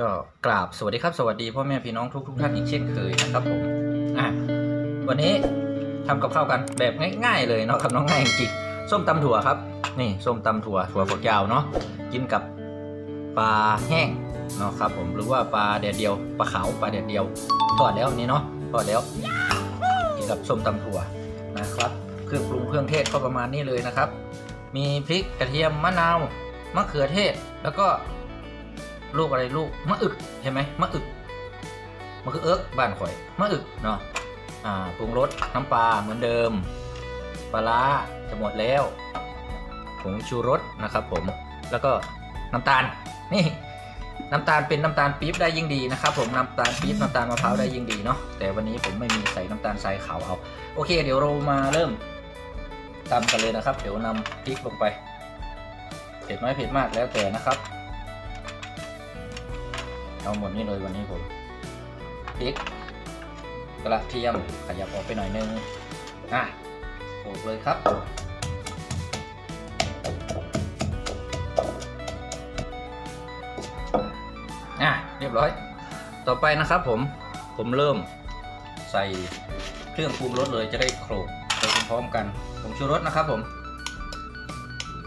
ก็กราบสวัสดีครับสวัสดีพ่อแม่พี่น้องทุกทุกท่านอีกเช่นเคยนะครับผมอะวันนี้ทำกับข้าวกันแบบง่าย ๆ เลยเนาะครับน้องง่ายจริงส้มตำถั่วครับ นี่ส้มตำถั่วถั่วฝักยาวเนาะกินกับปลาแห้งเนาะครับผมหรือว่าปลาแดดเดียวปลาขาวปลาแดดเดียวทอดแล้วนี่เนาะทอดแล้วกินกับส้มตำถั่วนะครับเครื่องปรุงเครื่องเทศก็ประมาณนี้เลยนะครับ มีพริกกระเทียมมะนาวมะเขือเทศแล้วก็ ลูกอะไรลูกมะอึกเห็นไหมมะอึกมันคือเอิ๊กบ้านข่อยมะอึกเนาะอ่าปรุงรสน้ำปลาเหมือนเดิมปลาร้าจะหมดแล้วผงชูรสนะครับ ผมแล้วก็น้ำตาลนี่น้ำตาลเป็นน้ำตาลปี๊บได้ยิ่งดีนะครับ ผมน้ำตาลปี๊บน้ำตาลมะพร้าวได้ยิ่งดีเนาะแต่วันนี้ผมไม่มีใส่น้ำตาลทรายขาวเอาโอเค เดี๋ยวเรามาเริ่มตำกันเลยนะครับ เดี๋ยวนำพริกลงไปเผ็ดน้อยเผ็ดมากแล้วแต่นะครับ เอาหมดนี่เลยวันนี้ผมพริกกระเทียมขยับออกไปหน่อยนึงอะโขลกเลยครับอะเรียบร้อย ต่อไปนะครับผมผมเริ่มใส่เครื่องปรุงรสเลยจะได้โขลกไปพร้อมกันผงชูรสนะครับผม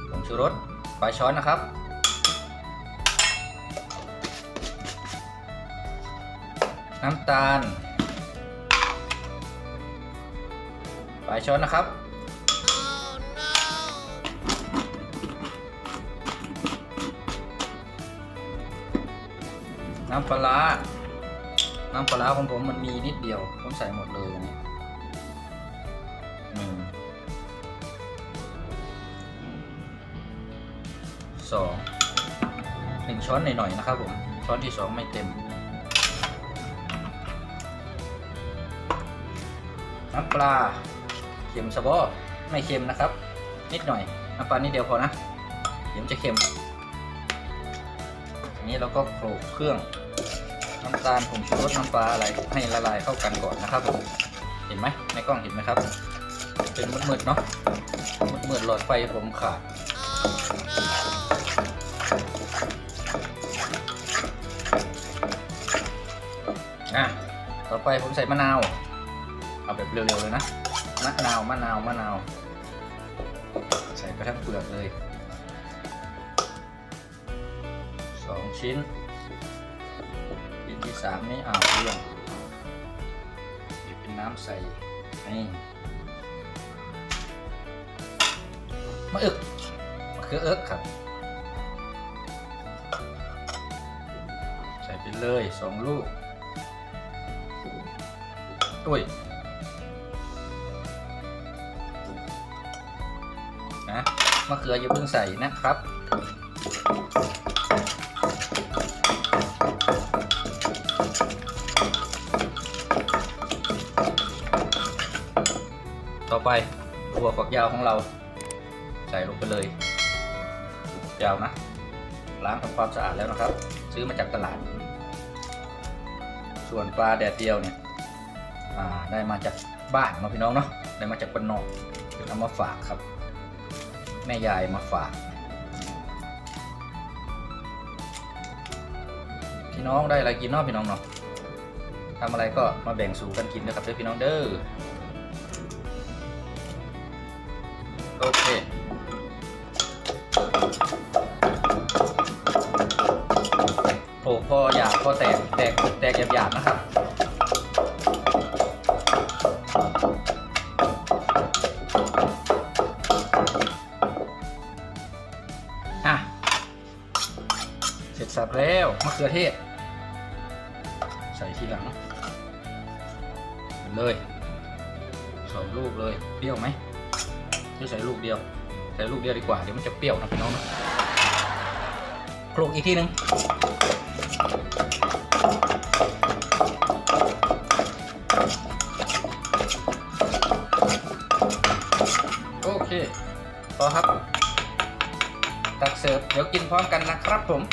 ผงชูรสปลายช้อนนะครับ น้ำตาลปลายช้อนนะครับ น้ำปลา น้ำปลาของผมมันมีนิดเดียว ผมใส่หมดเลยนนี้หนึ่งสองหนึ่งช้อนหน่อยๆนะครับผม ช้อนที่สองไม่เต็ม น้ำปลาเค็มสะบอไม่เค็มนะครับ นิดหน่อยน้ำปลานิดเดียวพอนะเดี๋ยวมันจะเค็มอันนี้เราก็โขลกเครื่องน้ำตาลผงชูรสน้ำปลาอะไรให้ละลายเข้ากันก่อนนะครับผมเห็นไหมในกล้องเห็นไหมครับ เป็นมืดๆเนาะมืดๆหลอดไฟผมขาดอะต่อไปผมใส่มะนาว เอาแบบเร็วๆเลยนะมะนาวมะนาวมะนาวใส่ไปทั้งเปลือกเลยสองชิ้นชิ้นที่สามนี่อาเรื่องเดี๋ยวเป็นน้ำใส่นี่มะอึกมะเขือเอิกครับใส่ไปเลยสองลูกอุ้ นะมะเขืออย่าเพิ่งใส่นะครับต่อไปถั่วฝักยาวของเรา ใส่ลงไปเลย ยาวนะ ล้างทำความสะอาดแล้วนะครับ ซื้อมาจากตลาด ส่วนปลาแดดเดียวเนี่ยได้มาจากบ้านเนาะพี่น้องเนาะได้มาจากปานนอกเอามาฝากครับ แม่ยายมาฝาก พี่น้องได้อะไรกินนาะพี่น้องเนาะทำอะไรก็มาแบ่งสู่กันกินนะครับเด้อพี่น้องเด้อโอเคโอ้พอหยาบพอแตกแตกแตกหยาบๆนะครับ จสับแล้วมะเขือเทศ ใส่ทีหลังเลยสองลูกเลยเปรี้ยวไหมที่ใส่ลูกเดียว ใส่ลูกเดียวดีกว่าเดี๋ยวมันจะเปรี้ยวนะพี่น้องนะคลุกอีกทีหนึ่งโอเคพอครับ ตักเสิร์ฟเดี๋ยวกินพร้อมกันนะครับผม